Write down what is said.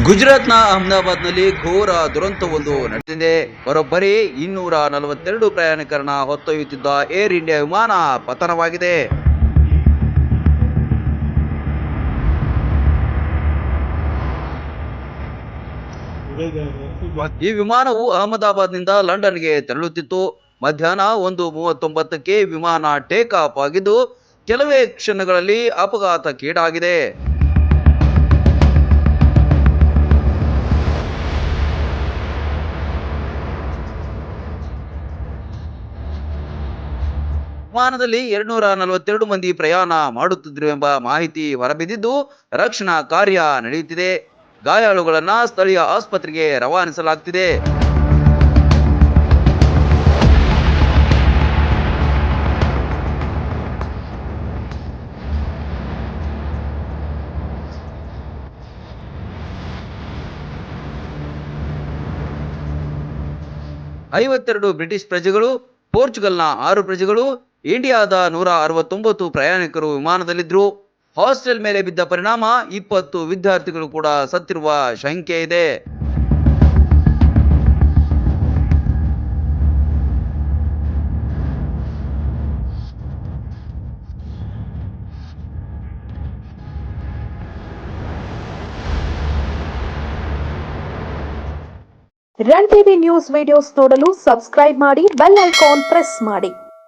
ಗುಜರಾತ್ನ ಅಹಮದಾಬಾದ್ನಲ್ಲಿ ಘೋರ ದುರಂತವೊಂದು ನಡೆದಿದೆ. ಬರೋಬ್ಬರಿ ಇನ್ನೂರ ನಲವತ್ತೆರಡು ಪ್ರಯಾಣಿಕರನ್ನ ಹೊತ್ತೊಯ್ಯುತ್ತಿದ್ದ ಏರ್ ಇಂಡಿಯಾ ವಿಮಾನ ಪತನವಾಗಿದೆ. ಈ ವಿಮಾನವು ಅಹಮದಾಬಾದ್ನಿಂದ ಲಂಡನ್ಗೆ ತೆರಳುತ್ತಿತ್ತು. ಮಧ್ಯಾಹ್ನ ಒಂದು ಮೂವತ್ತೊಂಬತ್ತಕ್ಕೆ ವಿಮಾನ ಟೇಕ್ ಆಫ್ ಆಗಿದ್ದು, ಕೆಲವೇ ಕ್ಷಣಗಳಲ್ಲಿ ಅಪಘಾತಕ್ಕೀಡಾಗಿದೆ. ವಿಮಾನದಲ್ಲಿ ಎರಡ್ನೂರ ನಲವತ್ತೆರಡು ಮಂದಿ ಪ್ರಯಾಣ ಮಾಡುತ್ತಿದ್ದರು ಎಂಬ ಮಾಹಿತಿ ಹೊರಬಿದ್ದಿದ್ದು, ರಕ್ಷಣಾ ಕಾರ್ಯ ನಡೆಯುತ್ತಿದೆ. ಗಾಯಾಳುಗಳನ್ನ ಸ್ಥಳೀಯ ಆಸ್ಪತ್ರೆಗೆ ರವಾನಿಸಲಾಗುತ್ತಿದೆ ಐವತ್ತೆರಡು ಬ್ರಿಟಿಷ್ ಪ್ರಜೆಗಳು, ಪೋರ್ಚುಗಲ್ನ ಆರು ಪ್ರಜೆಗಳು ಇಂಡಿಯಾದ ನೂರ ಅರವತ್ತೊಂಬತ್ತು ಪ್ರಯಾಣಿಕರು ವಿಮಾನದಲ್ಲಿದ್ದರು. ಹಾಸ್ಟೆಲ್ ಮೇಲೆ ಬಿದ್ದ ಪರಿಣಾಮ, ಇಪ್ಪತ್ತು ವಿದ್ಯಾರ್ಥಿಗಳು ಕೂಡ ಸತ್ತಿರುವ ಶಂಕೆ ಇದೆ. ರನ್ ಟಿವಿ ನ್ಯೂಸ್ ವಿಡಿಯೋಸ್ ನೋಡಲು ಸಬ್ಸ್ಕ್ರೈಬ್ ಮಾಡಿ, ಬೆಲ್ ಐಕಾನ್ ಪ್ರೆಸ್ ಮಾಡಿ.